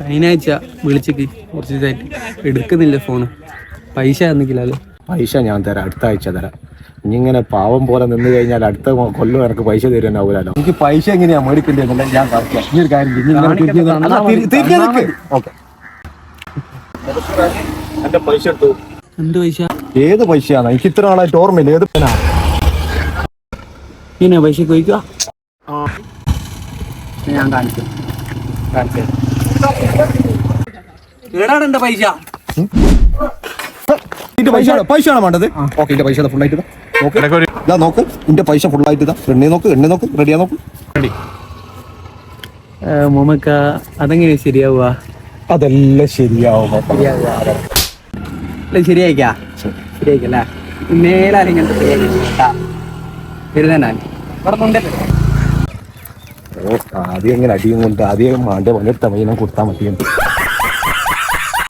കഴിഞ്ഞ ആഴ്ച വിളിച്ചിക്ക്. കുറച്ച് ഇതായിട്ട്. എടുക്കുന്നില്ല ഫോണ് പൈസ തന്നിക്കില്ലല്ലോ പൈസ ഞാൻ തരാം. അടുത്ത ആഴ്ച തരാം. ഇനി ഇങ്ങനെ പാവം പോലെ നിന്ന് കഴിഞ്ഞാൽ അടുത്ത കൊല്ലം എനിക്ക് പൈസ തരാനാവൂലോ എനിക്ക് പൈസ എങ്ങനെയാ മേടിക്കേണ്ടത് ഞാൻ. ഇനി ഒരു കാര്യം പൈസ എടുത്തു. എന്ത് പൈസ? ഏത് പൈസയാണ് എനിക്ക് ഇത്ര നാളായിട്ട് ഓർമ്മയില്ല. ഏത് പൈസ ചോദിക്കുക ഞാൻ കാണിച്ചു കാണിച്ചു എന്റെ പൈസ? ഇതിന്റെ പൈസ പൈസ ആണോ വേണ്ടത്? ഓക്കെ ഇതിന്റെ പൈസ ഫുൾ ആയിട്ട്. നോക്ക് ഇതാ നോക്ക്. ഇതിന്റെ പൈസ ഫുൾ ആയിട്ട് ഇതാ. എണ്ണി നോക്ക് എണ്ണി നോക്ക്. റെഡിയാ നോക്ക്. മൊമക്ക അതെങ്ങനെ ശരിയാവുക അതെല്ലാം ശരിയാവും. ശരിയായിക്കാ? ശരിയായിക്കല്ലേ? മേലാരെങ്കിലും ശരിയാക്കി ഇവിടെ ഓ ആദ്യം ഇങ്ങനെ അടിയും കൊണ്ട് ആദ്യം മാണ്ടെ പണിയെടുത്ത പയ്യനെ കൊടുത്താൽ മതി